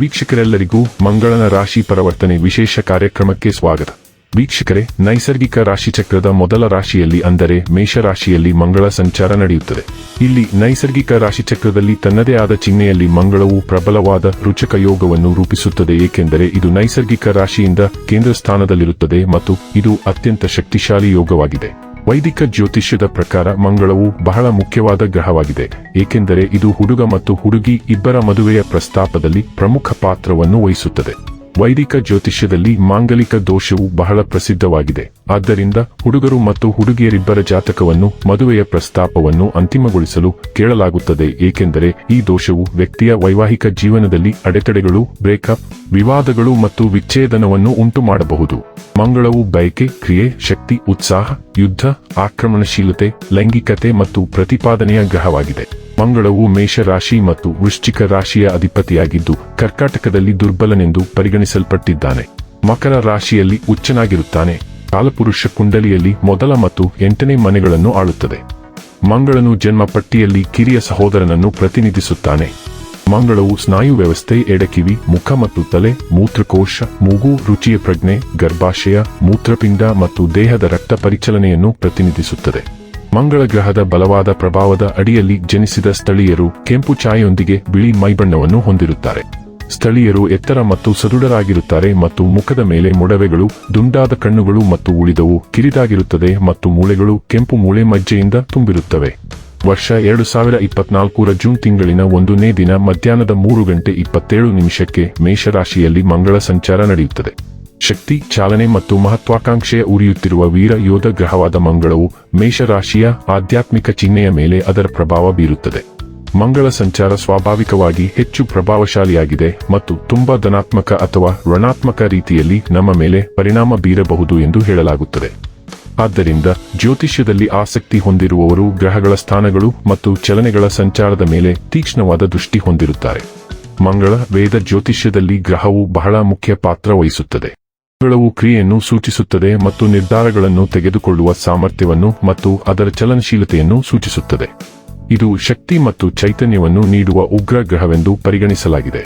ವೀಕ್ಷಕರೆಲ್ಲರಿಗೂ ಮಂಗಳನ ರಾಶಿ ಪರಿವರ್ತನೆ ವಿಶೇಷ ಕಾರ್ಯಕ್ರಮಕ್ಕೆ ಸ್ವಾಗತ. ವೀಕ್ಷಕರೇ, ನೈಸರ್ಗಿಕ ರಾಶಿಚಕ್ರದ ಮೊದಲ ರಾಶಿಯಲ್ಲಿ ಅಂದರೆ ಮೇಷರಾಶಿಯಲ್ಲಿ ಮಂಗಳ ಸಂಚಾರ ನಡೆಯುತ್ತದೆ. ಇಲ್ಲಿ ನೈಸರ್ಗಿಕ ರಾಶಿಚಕ್ರದಲ್ಲಿ ತನ್ನದೇ ಆದ ಚಿಹ್ನೆಯಲ್ಲಿ ಮಂಗಳವು ಪ್ರಬಲವಾದ ರುಚಕ ಯೋಗವನ್ನು ರೂಪಿಸುತ್ತದೆ, ಏಕೆಂದರೆ ಇದು ನೈಸರ್ಗಿಕ ರಾಶಿಯಿಂದ ಕೇಂದ್ರ ಸ್ಥಾನದಲ್ಲಿರುತ್ತದೆ ಮತ್ತು ಇದು ಅತ್ಯಂತ ಶಕ್ತಿಶಾಲಿ ಯೋಗವಾಗಿದೆ. ವೈದಿಕ ಜ್ಯೋತಿಷ್ಯದ ಪ್ರಕಾರ ಮಂಗಳವು ಬಹಳ ಮುಖ್ಯವಾದ ಗ್ರಹವಾಗಿದೆ, ಏಕೆಂದರೆ ಇದು ಹುಡುಗ ಮತ್ತು ಹುಡುಗಿ ಇಬ್ಬರ ಮದುವೆಯ ಪ್ರಸ್ತಾಪದಲ್ಲಿ ಪ್ರಮುಖ ಪಾತ್ರವನ್ನು ವಹಿಸುತ್ತದೆ. ವೈದಿಕ ಜ್ಯೋತಿಷ್ಯದಲ್ಲಿ ಮಾಂಗಲಿಕ ದೋಷವು ಬಹಳ ಪ್ರಸಿದ್ಧವಾಗಿದೆ. ಆದ್ದರಿಂದ ಹುಡುಗರು ಮತ್ತು ಹುಡುಗಿಯರಿಬ್ಬರ ಜಾತಕವನ್ನು, ಮದುವೆಯ ಪ್ರಸ್ತಾಪವನ್ನು ಅಂತಿಮಗೊಳಿಸಲು ಕೇಳಲಾಗುತ್ತದೆ, ಏಕೆಂದರೆ ಈ ದೋಷವು ವ್ಯಕ್ತಿಯ ವೈವಾಹಿಕ ಜೀವನದಲ್ಲಿ ಅಡೆತಡೆಗಳು, ಬ್ರೇಕಪ್, ವಿವಾದಗಳು ಮತ್ತು ವಿಚ್ಛೇದನವನ್ನು ಉಂಟು ಮಾಡಬಹುದು ಮಂಗಳವು ಬಯಕೆ, ಕ್ರಿಯೆ, ಶಕ್ತಿ, ಉತ್ಸಾಹ, ಯುದ್ಧ, ಆಕ್ರಮಣಶೀಲತೆ, ಲೈಂಗಿಕತೆ ಮತ್ತು ಪ್ರತಿಪಾದನೆಯ ಗ್ರಹವಾಗಿದೆ. ಮಂಗಳವು ಮೇಷರಾಶಿ ಮತ್ತು ವೃಶ್ಚಿಕ ರಾಶಿಯ ಅಧಿಪತಿಯಾಗಿದ್ದು, ಕರ್ಕಾಟಕದಲ್ಲಿ ದುರ್ಬಲನೆಂದು ಪರಿಗಣಿಸಲ್ಪಟ್ಟಿದ್ದಾನೆ. ಮಕರ ರಾಶಿಯಲ್ಲಿ ಉಚ್ಚನಾಗಿರುತ್ತಾನೆ ಕಾಲಪುರುಷ ಕುಂಡಲಿಯಲ್ಲಿ ಮೊದಲ ಮತ್ತು ಎಂಟನೇ ಮನೆಗಳನ್ನು ಆಳುತ್ತದೆ. ಮಂಗಳನು ಜನ್ಮ ಪಟ್ಟಿಯಲ್ಲಿ ಕಿರಿಯ ಸಹೋದರನನ್ನು ಪ್ರತಿನಿಧಿಸುತ್ತಾನೆ. ಮಂಗಳವು ಸ್ನಾಯು ವ್ಯವಸ್ಥೆ, ಎಡಕಿವಿ, ಮುಖ ಮತ್ತು ತಲೆ, ಮೂತ್ರಕೋಶ, ಮೂಗು, ರುಚಿಯ ಪ್ರಜ್ಞೆ, ಗರ್ಭಾಶಯ, ಮೂತ್ರಪಿಂಡ ಮತ್ತು ದೇಹದ ರಕ್ತ ಪರಿಚಲನೆಯನ್ನು ಪ್ರತಿನಿಧಿಸುತ್ತದೆ. ಮಂಗಳ ಗ್ರಹದ ಬಲವಾದ ಪ್ರಭಾವದ ಅಡಿಯಲ್ಲಿ ಜನಿಸಿದ ಸ್ಥಳೀಯರು ಕೆಂಪು ಛಾಯೆಯೊಂದಿಗೆ ಬಿಳಿ ಮೈಬಣ್ಣವನ್ನು ಹೊಂದಿರುತ್ತಾರೆ. ಸ್ಥಳೀಯರು ಎತ್ತರ ಮತ್ತು ಸದೃಢರಾಗಿರುತ್ತಾರೆ ಮತ್ತು ಮುಖದ ಮೇಲೆ ಮೊಡವೆಗಳು, ದುಂಡಾದ ಕಣ್ಣುಗಳು ಮತ್ತು ಉಳಿದವು ಕಿರಿದಾಗಿರುತ್ತದೆ ಮತ್ತು ಮೂಳೆಗಳು ಕೆಂಪು ಮೂಳೆ ಮಜ್ಜೆಯಿಂದ ತುಂಬಿರುತ್ತವೆ. ವರ್ಷ ಎರಡು ಸಾವಿರ ಇಪ್ಪತ್ನಾಲ್ಕರ ಜೂನ್ ತಿಂಗಳಿನ ಒಂದನೇ ದಿನ ಮಧ್ಯಾಹ್ನದ ಮೂರು ಗಂಟೆ ಇಪ್ಪತ್ತೇಳು ನಿಮಿಷಕ್ಕೆ ಮೇಷರಾಶಿಯಲ್ಲಿ ಮಂಗಳ ಸಂಚಾರ ನಡೆಯುತ್ತದೆ. ಶಕ್ತಿ, ಚಾಲನೆ ಮತ್ತು ಮಹತ್ವಾಕಾಂಕ್ಷೆಯ ಉರಿಯುತ್ತಿರುವ ವೀರ ಯೋಧ ಗ್ರಹವಾದ ಮಂಗಳವು ಮೇಷರಾಶಿಯ ಆಧ್ಯಾತ್ಮಿಕ ಚಿಹ್ನೆಯ ಮೇಲೆ ಅದರ ಪ್ರಭಾವ ಬೀರುತ್ತದೆ. ಮಂಗಳ ಸಂಚಾರ ಸ್ವಾಭಾವಿಕವಾಗಿ ಹೆಚ್ಚು ಪ್ರಭಾವಶಾಲಿಯಾಗಿದೆ ಮತ್ತು ತುಂಬಾ ಧನಾತ್ಮಕ ಅಥವಾ ಋಣಾತ್ಮಕ ರೀತಿಯಲ್ಲಿ ನಮ್ಮ ಮೇಲೆ ಪರಿಣಾಮ ಬೀರಬಹುದು ಎಂದು ಹೇಳಲಾಗುತ್ತದೆ. ಆದ್ದರಿಂದ ಜ್ಯೋತಿಷ್ಯದಲ್ಲಿ ಆಸಕ್ತಿ ಹೊಂದಿರುವವರು ಗ್ರಹಗಳ ಸ್ಥಾನಗಳು ಮತ್ತು ಚಲನೆಗಳ ಸಂಚಾರದ ಮೇಲೆ ತೀಕ್ಷ್ಣವಾದ ದೃಷ್ಟಿ ಹೊಂದಿರುತ್ತಾರೆ. ಮಂಗಳ, ವೇದ ಜ್ಯೋತಿಷ್ಯದಲ್ಲಿ ಗ್ರಹವು ಬಹಳ ಮುಖ್ಯ ಪಾತ್ರ ವಹಿಸುತ್ತದೆ. ಮಂಗಳವು ಕ್ರಿಯೆಯನ್ನು ಸೂಚಿಸುತ್ತದೆ ಮತ್ತು ನಿರ್ಧಾರಗಳನ್ನು ತೆಗೆದುಕೊಳ್ಳುವ ಸಾಮರ್ಥ್ಯವನ್ನು ಮತ್ತು ಅದರ ಚಲನಶೀಲತೆಯನ್ನು ಸೂಚಿಸುತ್ತದೆ. ಇದು ಶಕ್ತಿ ಮತ್ತು ಚೈತನ್ಯವನ್ನು ನೀಡುವ ಉಗ್ರ ಗ್ರಹವೆಂದು ಪರಿಗಣಿಸಲಾಗಿದೆ.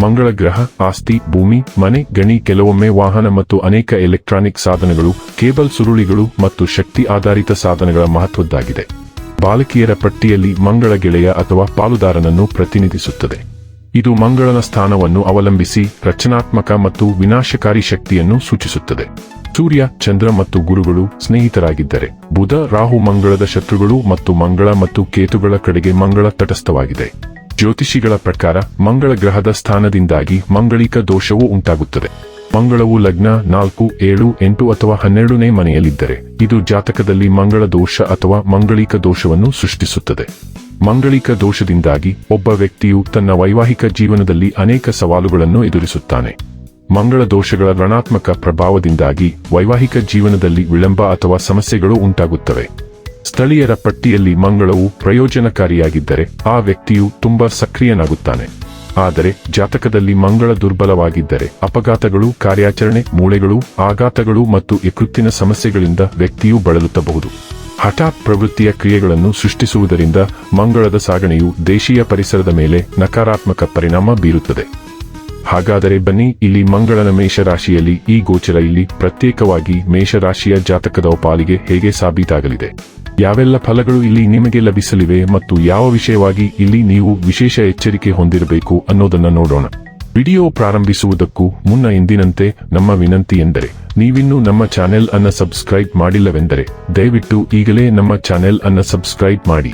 ಮಂಗಳ ಗ್ರಹ, ಆಸ್ತಿ, ಭೂಮಿ, ಮನೆ, ಗಣಿ, ಕೆಲವೊಮ್ಮೆ ವಾಹನ ಮತ್ತು ಅನೇಕ ಎಲೆಕ್ಟ್ರಾನಿಕ್ ಸಾಧನಗಳು, ಕೇಬಲ್ ಸುರುಳಿಗಳು ಮತ್ತು ಶಕ್ತಿ ಆಧಾರಿತ ಸಾಧನಗಳ ಮಹತ್ವದ್ದಾಗಿದೆ. ಬಾಲಕಿಯರ ಪಟ್ಟಿಯಲ್ಲಿ ಮಂಗಳ ಗೆಳೆಯ ಅಥವಾ ಪಾಲುದಾರನನ್ನು ಪ್ರತಿನಿಧಿಸುತ್ತದೆ. ಇದು ಮಂಗಳನ ಸ್ಥಾನವನ್ನು ಅವಲಂಬಿಸಿ ರಚನಾತ್ಮಕ ಮತ್ತು ವಿನಾಶಕಾರಿ ಶಕ್ತಿಯನ್ನು ಸೂಚಿಸುತ್ತದೆ. ಸೂರ್ಯ, ಚಂದ್ರ ಮತ್ತು ಗುರುಗಳು ಸ್ನೇಹಿತರಾಗಿದ್ದರೆ, ಬುಧ, ರಾಹು ಮಂಗಳದ ಶತ್ರುಗಳು ಮತ್ತು ಮಂಗಳ ಮತ್ತು ಕೇತುಗಳ ಕಡೆಗೆ ಮಂಗಳ ತಟಸ್ಥವಾಗಿದೆ. ಜ್ಯೋತಿಷಿಗಳ ಪ್ರಕಾರ ಮಂಗಳ ಗ್ರಹದ ಸ್ಥಾನದಿಂದಾಗಿ ಮಂಗಳಿಕ ದೋಷವು ಉಂಟಾಗುತ್ತದೆ. ಮಂಗಳವು ಲಗ್ನ ನಾಲ್ಕು, ಏಳು, ಎಂಟು ಅಥವಾ ಹನ್ನೆರಡನೇ ಮನೆಯಲ್ಲಿದ್ದರೆ, ಇದು ಜಾತಕದಲ್ಲಿ ಮಂಗಳ ದೋಷ ಅಥವಾ ಮಂಗಳಿಕ ದೋಷವನ್ನು ಸೃಷ್ಟಿಸುತ್ತದೆ. ಮಂಗಳಿಕ ದೋಷದಿಂದಾಗಿ ಒಬ್ಬ ವ್ಯಕ್ತಿಯು ತನ್ನ ವೈವಾಹಿಕ ಜೀವನದಲ್ಲಿ ಅನೇಕ ಸವಾಲುಗಳನ್ನು ಎದುರಿಸುತ್ತಾನೆ. ಮಂಗಳ ದೋಷಗಳ ಋಣಾತ್ಮಕ ಪ್ರಭಾವದಿಂದಾಗಿ ವೈವಾಹಿಕ ಜೀವನದಲ್ಲಿ ವಿಳಂಬ ಅಥವಾ ಸಮಸ್ಯೆಗಳು ಉಂಟಾಗುತ್ತವೆ. ಸ್ಥಳೀಯರ ಪಟ್ಟಿಯಲ್ಲಿ ಮಂಗಳವು ಪ್ರಯೋಜನಕಾರಿಯಾಗಿದ್ದರೆ ಆ ವ್ಯಕ್ತಿಯು ತುಂಬಾ ಸಕ್ರಿಯನಾಗುತ್ತಾನೆ. ಆದರೆ ಜಾತಕದಲ್ಲಿ ಮಂಗಳ ದುರ್ಬಲವಾಗಿದ್ದರೆ ಅಪಘಾತಗಳು, ಕಾರ್ಯಾಚರಣೆ, ಮೂಳೆಗಳು, ಆಘಾತಗಳು ಮತ್ತು ಯಕೃತ್ತಿನ ಸಮಸ್ಯೆಗಳಿಂದ ವ್ಯಕ್ತಿಯು ಬಳಲುತ್ತಬಹುದು. ಹಠಾತ್ ಪ್ರವೃತ್ತಿಯ ಕ್ರಿಯೆಗಳನ್ನು ಸೃಷ್ಟಿಸುವುದರಿಂದ ಮಂಗಳದ ಸಾಗಣೆಯು ದೇಶೀಯ ಪರಿಸರದ ಮೇಲೆ ನಕಾರಾತ್ಮಕ ಪರಿಣಾಮ ಬೀರುತ್ತದೆ. ಹಾಗಾದರೆ ಬನ್ನಿ, ಇಲ್ಲಿ ಮಂಗಳನ ಮೇಷರಾಶಿಯಲ್ಲಿ ಈ ಗೋಚರ ಇಲ್ಲಿ ಪ್ರತ್ಯೇಕವಾಗಿ ಮೇಷರಾಶಿಯ ಜಾತಕದ ಪಾಲಿಗೆ ಹೇಗೆ ಸಾಬೀತಾಗಲಿದೆ? ಯಾವೆಲ್ಲ ಫಲಗಳು ಇಲ್ಲಿ ನಿಮಗೆ ಲಭಿಸಲಿವೆ ಮತ್ತು ಯಾವ ವಿಷಯವಾಗಿ ಇಲ್ಲಿ ನೀವು ವಿಶೇಷ ಎಚ್ಚರಿಕೆ ಹೊಂದಿರಬೇಕು ಅನ್ನೋದನ್ನು ನೋಡೋಣ. ವಿಡಿಯೋ ಪ್ರಾರಂಭಿಸುವುದಕ್ಕೂ ಮುನ್ನ ಎಂದಿನಂತೆ ನಮ್ಮ ವಿನಂತಿ ಎಂದರೆ, ನೀವಿನ್ನೂ ನಮ್ಮ ಚಾನೆಲ್ ಅನ್ನ ಸಬ್ಸ್ಕ್ರೈಬ್ ಮಾಡಿಲ್ಲವೆಂದರೆ, ದಯವಿಟ್ಟು ಈಗಲೇ ನಮ್ಮ ಚಾನೆಲ್ ಅನ್ನು ಸಬ್ಸ್ಕ್ರೈಬ್ ಮಾಡಿ.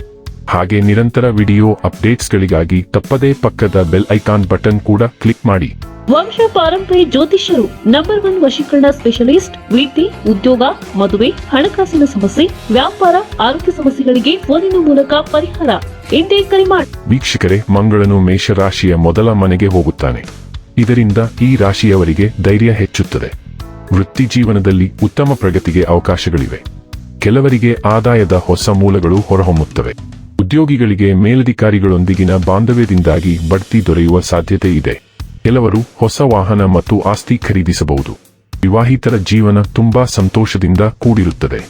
ಹಾಗೆ ನಿರಂತರ ವಿಡಿಯೋ ಅಪ್ಡೇಟ್ಸ್ಗಳಿಗಾಗಿ ತಪ್ಪದೇ ಪಕ್ಕದ ಬೆಲ್ ಐಕಾನ್ ಬಟನ್ ಕೂಡ ಕ್ಲಿಕ್ ಮಾಡಿ. ವಂಶ ಪಾರಂಪರ್ಯ ಜ್ಯೋತಿಷ್ಯರು ನಂಬರ್ ಒನ್ ವಶೀಕರಣ ಸ್ಪೆಷಲಿಸ್ಟ್ ವೃತ್ತಿ ಉದ್ಯೋಗ, ಮದುವೆ, ಹಣಕಾಸಿನ ಸಮಸ್ಯೆ, ವ್ಯಾಪಾರ, ಆರೋಗ್ಯ ಸಮಸ್ಯೆಗಳಿಗೆ ಫೋನಿನ ಮೂಲಕ ಪರಿಹಾರ. ಎಂದೇ ಕರೆ ಮಾಡಿ ವೀಕ್ಷಕರೇ, ಮಂಗಳನು ಮೇಷರಾಶಿಯ ಮೊದಲ ಮನೆಗೆ ಹೋಗುತ್ತಾನೆ. ಇದರಿಂದ ಈ ರಾಶಿಯವರಿಗೆ ಧೈರ್ಯ ಹೆಚ್ಚುತ್ತದೆ. ವೃತ್ತಿ ಜೀವನದಲ್ಲಿ ಉತ್ತಮ ಪ್ರಗತಿಗೆ ಅವಕಾಶಗಳಿವೆ. ಕೆಲವರಿಗೆ ಆದಾಯದ ಹೊಸ ಮೂಲಗಳು ಹೊರಹೊಮ್ಮುತ್ತವೆ. ಉದ್ಯೋಗಿಗಳಿಗೆ ಮೇಲಧಿಕಾರಿಗಳೊಂದಿಗಿನ ಬಾಂಧವ್ಯದಿಂದಾಗಿ ಬಡ್ತಿ ದೊರೆಯುವ ಸಾಧ್ಯತೆ ಇದೆ. ಕೆಲವರು ಹೊಸ ವಾಹನ ಮತ್ತು ಆಸ್ತಿ ಖರೀದಿಸಬಹುದು. ವಿವಾಹಿತರ ಜೀವನ ತುಂಬಾ ಸಂತೋಷದಿಂದ ಕೂಡಿರುತ್ತದೆ.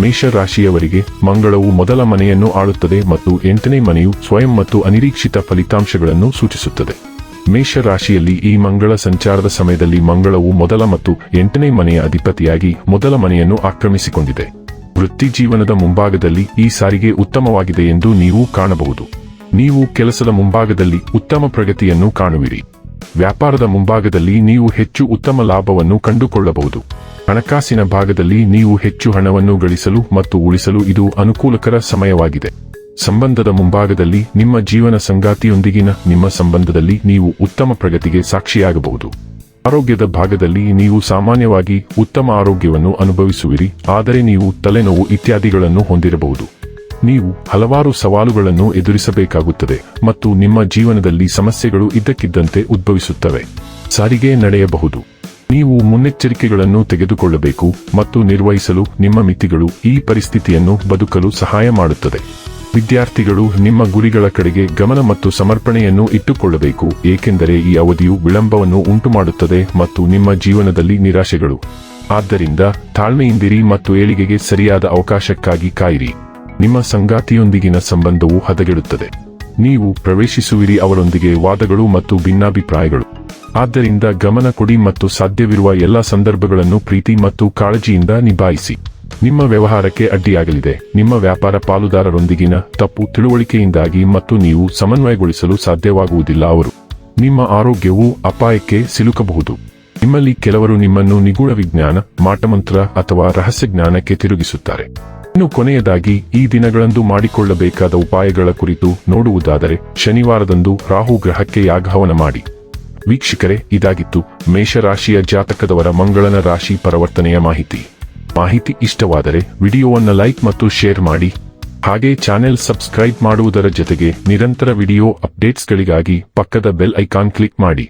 ಮೇಷರಾಶಿಯವರಿಗೆ ಮಂಗಳವು ಮೊದಲ ಮನೆಯನ್ನು ಆಳುತ್ತದೆ ಮತ್ತು ಎಂಟನೇ ಮನೆಯು ಸ್ವಯಂ ಮತ್ತು ಅನಿರೀಕ್ಷಿತ ಫಲಿತಾಂಶಗಳನ್ನು ಸೂಚಿಸುತ್ತದೆ. ಮೇಷ ರಾಶಿಯಲ್ಲಿ ಈ ಮಂಗಳ ಸಂಚಾರದ ಸಮಯದಲ್ಲಿ ಮಂಗಳವು ಮೊದಲ ಮತ್ತು ಎಂಟನೇ ಮನೆಯ ಅಧಿಪತಿಯಾಗಿ ಮೊದಲ ಮನೆಯನ್ನು ಆಕ್ರಮಿಸಿಕೊಂಡಿದೆ. ವೃತ್ತಿ ಜೀವನದ ಮುಂಭಾಗದಲ್ಲಿ ಈ ಸಾರಿಗೆ ಉತ್ತಮವಾಗಿದೆ ಎಂದು ನೀವು ಕಾಣಬಹುದು. ನೀವು ಕೆಲಸದ ಮುಂಭಾಗದಲ್ಲಿ ಉತ್ತಮ ಪ್ರಗತಿಯನ್ನು ಕಾಣುವಿರಿ. ವ್ಯಾಪಾರದ ಮುಂಭಾಗದಲ್ಲಿ ನೀವು ಹೆಚ್ಚು ಉತ್ತಮ ಲಾಭವನ್ನು ಕಂಡುಕೊಳ್ಳಬಹುದು. ಹಣಕಾಸಿನ ಭಾಗದಲ್ಲಿ ನೀವು ಹೆಚ್ಚು ಹಣವನ್ನು ಗಳಿಸಲು ಮತ್ತು ಉಳಿಸಲು ಇದು ಅನುಕೂಲಕರ ಸಮಯವಾಗಿದೆ. ಸಂಬಂಧದ ಮುಂಭಾಗದಲ್ಲಿ ನಿಮ್ಮ ಜೀವನ ಸಂಗಾತಿಯೊಂದಿಗಿನ ನಿಮ್ಮ ಸಂಬಂಧದಲ್ಲಿ ನೀವು ಉತ್ತಮ ಪ್ರಗತಿಗೆ ಸಾಕ್ಷಿಯಾಗಬಹುದು. ಆರೋಗ್ಯದ ಭಾಗದಲ್ಲಿ ನೀವು ಸಾಮಾನ್ಯವಾಗಿ ಉತ್ತಮ ಆರೋಗ್ಯವನ್ನು ಅನುಭವಿಸುವಿರಿ, ಆದರೆ ನೀವು ತಲೆನೋವು ಇತ್ಯಾದಿಗಳನ್ನು ಹೊಂದಿರಬಹುದು. ನೀವು ಹಲವಾರು ಸವಾಲುಗಳನ್ನು ಎದುರಿಸಬೇಕಾಗುತ್ತದೆ ಮತ್ತು ನಿಮ್ಮ ಜೀವನದಲ್ಲಿ ಸಮಸ್ಯೆಗಳು ಇದ್ದಕ್ಕಿದ್ದಂತೆ ಉದ್ಭವಿಸುತ್ತವೆ. ಸಾರಿಗೆ ನಡೆಯಬಹುದು. ನೀವು ಮುನ್ನೆಚ್ಚರಿಕೆಗಳನ್ನು ತೆಗೆದುಕೊಳ್ಳಬೇಕು ಮತ್ತು ನಿರ್ವಹಿಸಲು ನಿಮ್ಮ ಮಿತಿಗಳು ಈ ಪರಿಸ್ಥಿತಿಯನ್ನು ಬದುಕಲು ಸಹಾಯ ಮಾಡುತ್ತದೆ. ವಿದ್ಯಾರ್ಥಿಗಳು ನಿಮ್ಮ ಗುರಿಗಳ ಕಡೆಗೆ ಗಮನ ಮತ್ತು ಸಮರ್ಪಣೆಯನ್ನು ಇಟ್ಟುಕೊಳ್ಳಬೇಕು, ಏಕೆಂದರೆ ಈ ಅವಧಿಯು ವಿಳಂಬವನ್ನು ಉಂಟುಮಾಡುತ್ತದೆ ಮತ್ತು ನಿಮ್ಮ ಜೀವನದಲ್ಲಿ ನಿರಾಶೆಗಳು. ಆದ್ದರಿಂದ ತಾಳ್ಮೆಯಿಂದಿರಿ ಮತ್ತು ಏಳಿಗೆಗೆ ಸರಿಯಾದ ಅವಕಾಶಕ್ಕಾಗಿ ಕಾಯಿರಿ. ನಿಮ್ಮ ಸಂಗಾತಿಯೊಂದಿಗಿನ ಸಂಬಂಧವು ಹದಗೆಡುತ್ತದೆ. ನೀವು ಪ್ರವೇಶಿಸುವಿರಿ ಅವರೊಂದಿಗೆ ವಾದಗಳು ಮತ್ತು ಭಿನ್ನಾಭಿಪ್ರಾಯಗಳು. ಆದ್ದರಿಂದ ಗಮನ ಕೊಡಿ ಮತ್ತು ಸಾಧ್ಯವಿರುವ ಎಲ್ಲ ಸಂದರ್ಭಗಳನ್ನು ಪ್ರೀತಿ ಮತ್ತು ಕಾಳಜಿಯಿಂದ ನಿಭಾಯಿಸಿ. ನಿಮ್ಮ ವ್ಯವಹಾರಕ್ಕೆ ಅಡ್ಡಿಯಾಗಲಿದೆ. ನಿಮ್ಮ ವ್ಯಾಪಾರ ಪಾಲುದಾರರೊಂದಿಗಿನ ತಪ್ಪು ತಿಳುವಳಿಕೆಯಿಂದಾಗಿ ಮತ್ತು ನೀವು ಸಮನ್ವಯಗೊಳಿಸಲು ಸಾಧ್ಯವಾಗುವುದಿಲ್ಲ ಅವರು. ನಿಮ್ಮ ಆರೋಗ್ಯವು ಅಪಾಯಕ್ಕೆ ಸಿಲುಕಬಹುದು. ನಿಮ್ಮಲ್ಲಿ ಕೆಲವರು ನಿಮ್ಮನ್ನು ನಿಗೂಢ ವಿಜ್ಞಾನ, ಮಾಟಮಂತ್ರ ಅಥವಾ ರಹಸ್ಯ ಜ್ಞಾನಕ್ಕೆ ತಿರುಗಿಸುತ್ತಾರೆ. ಇನ್ನು ಕೊನೆಯದಾಗಿ ಈ ದಿನಗಳಂದು ಮಾಡಿಕೊಳ್ಳಬೇಕಾದ ಉಪಾಯಗಳ ಕುರಿತು ನೋಡುವುದಾದರೆ ಶನಿವಾರದಂದು ರಾಹು ಗ್ರಹಕ್ಕೆ ಯಾಗಹವನ ಮಾಡಿ. ವೀಕ್ಷಕರೇ, ಇದಾಗಿತ್ತು ಮೇಷರಾಶಿಯ ಜಾತಕದವರ ಮಂಗಳನ ರಾಶಿ ಪರಿವರ್ತನೆಯ ಮಾಹಿತಿ. ಮಾಹಿತಿ ಇಷ್ಟವಾದರೆ ವಿಡಿಯೋವನ್ನು ಲೈಕ್ ಮತ್ತು ಶೇರ್ ಮಾಡಿ. ಹಾಗೆ ಚಾನೆಲ್ ಸಬ್ಸ್ಕ್ರೈಬ್ ಮಾಡುವುದರ ಜೊತೆಗೆ ನಿರಂತರ ವಿಡಿಯೋ ಅಪ್ಡೇಟ್ಸ್ಗಳಿಗಾಗಿ ಪಕ್ಕದ ಬೆಲ್ ಐಕಾನ್ ಕ್ಲಿಕ್ ಮಾಡಿ.